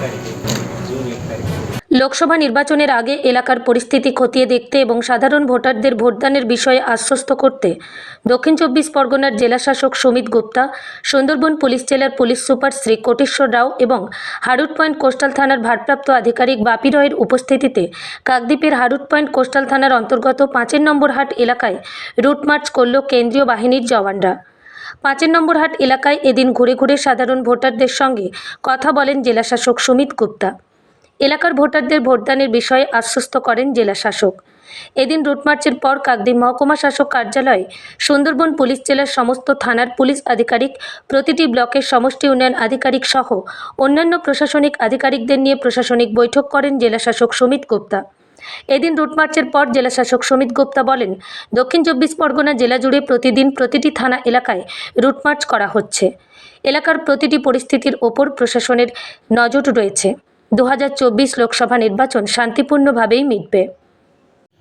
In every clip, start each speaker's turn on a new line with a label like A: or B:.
A: Thank you. Lok Sabha নির্বাচনের আগে এলাকার পরিস্থিতি খতিয়ে দেখতে এবং সাধারণ ভোটারদের ভোটদানের বিষয়ে আশ্বস্ত করতে দক্ষিণ চব্বিশ পরগনার জেলাশাসক সুমিত গুপ্তা, সুন্দরবন পুলিশ জেলার পুলিশ সুপার শ্রী কোটেশ্বর রাও এবং হারুট পয়েন্ট কোস্টাল থানার ভারপ্রাপ্ত আধিকারিক বাপি রয়ের উপস্থিতিতে কাকদ্বীপের হারুট পয়েন্ট কোস্টাল থানার অন্তর্গত পাঁচের নম্বর হাট এলাকায় রুট মার্চ করল কেন্দ্রীয় বাহিনীর জওয়ানরা। পাঁচের নম্বর হাট এলাকায় এদিন ঘুরে ঘুরে সাধারণ ভোটারদের সঙ্গে কথা বলেন জেলাশাসক সুমিত গুপ্তা। এলাকার ভোটারদের ভোটদানের বিষয়ে আশ্বস্ত করেন জেলা শাসক। এদিন রুট মার্চের পর কাকদি মহকুমা শাসক কার্যালয়ে, সুন্দরবন পুলিশ জেলার সমস্ত থানার পুলিশ আধিকারিক, প্রতিটি ব্লকের সমষ্টি উন্নয়ন আধিকারিক সহ অন্যান্য প্রশাসনিক আধিকারিকদের নিয়ে প্রশাসনিক বৈঠক করেন জেলা শাসক সুমিত গুপ্তা। এদিন রুট মার্চের পর জেলা শাসক সুমিত গুপ্তা বলেন, দক্ষিণ চব্বিশ পরগনা জেলা জুড়ে প্রতিদিন প্রতিটি থানা এলাকায় রুট মার্চ করা হচ্ছে। এলাকার প্রতিটি পরিস্থিতির ওপর প্রশাসনের নজর রয়েছে। দু হাজার চব্বিশ লোকসভা নির্বাচন শান্তিপূর্ণভাবেই মিটবে।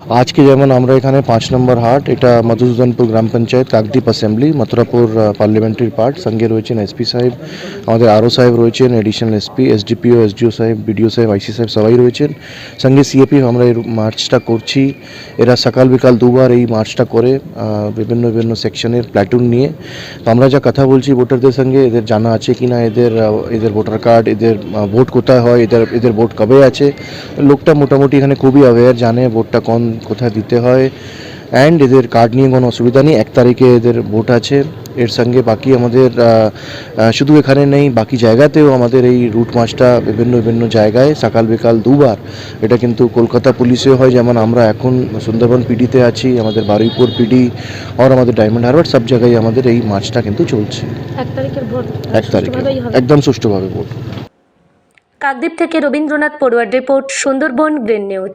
B: আজকে যেমন আমরা এখানে পাঁচ নম্বর হাট, এটা মধুসূদনপুর গ্রাম panchayat, Kakdwip assembly Mathurapur parliamentary part সঙ্গে রয়েছেন এসপি সাহেব, আমাদের আরও সাহেব রয়েছেন এডিশনাল এসপি এসডিপিও এসডিও সাহেব বিডিও সাহেব আইসি সাহেব, সবাই রয়েছেন। সঙ্গে সিএপি আমরা এই মার্চটা করছি। এরা সকাল বিকাল দুবার এই মার্চটা করে বিভিন্ন বিভিন্ন সেকশনের প্ল্যাটুন নিয়ে। তো আমরা যা কথা বলছি ভোটারদের সঙ্গে, এদের জানা আছে কি না এদের এদের ভোটার কার্ড, এদের ভোট কোথায় হয়, এদের এদের ভোট কবে আছে? লোকটা মোটামুটি এখানে খুবই অ্যাওয়্যার জানে ভোটটা কোন কোথায় দিতে হয় অ্যান্ড এদের কার্ড নিয়ে কোনো অসুবিধা নেই। এক তারিখে এদের ভোট আছে। এর সঙ্গে বাকি আমাদের শুধু এখানে নেই বাকি জায়গাতেও আমাদের এই রুট মার্চটা বিভিন্ন বিভিন্ন জায়গায় সকাল বিকাল দুবার। এটা কিন্তু কলকাতা পুলিশেও হয়। যেমন আমরা এখন সুন্দরবন পিডিতে আছি আমাদের বারুইপুর পিডি আর আমাদের ডায়মন্ড হারবার সব জায়গায় আমাদের এই মার্চটা কিন্তু চলছে।
A: এক তারিখের
B: এক তারিখে। একদম সুষ্ঠুভাবে ভোট।
A: কাকদ্বীপ থেকে Rabindranath পড়ুয়ার report Sundarban green news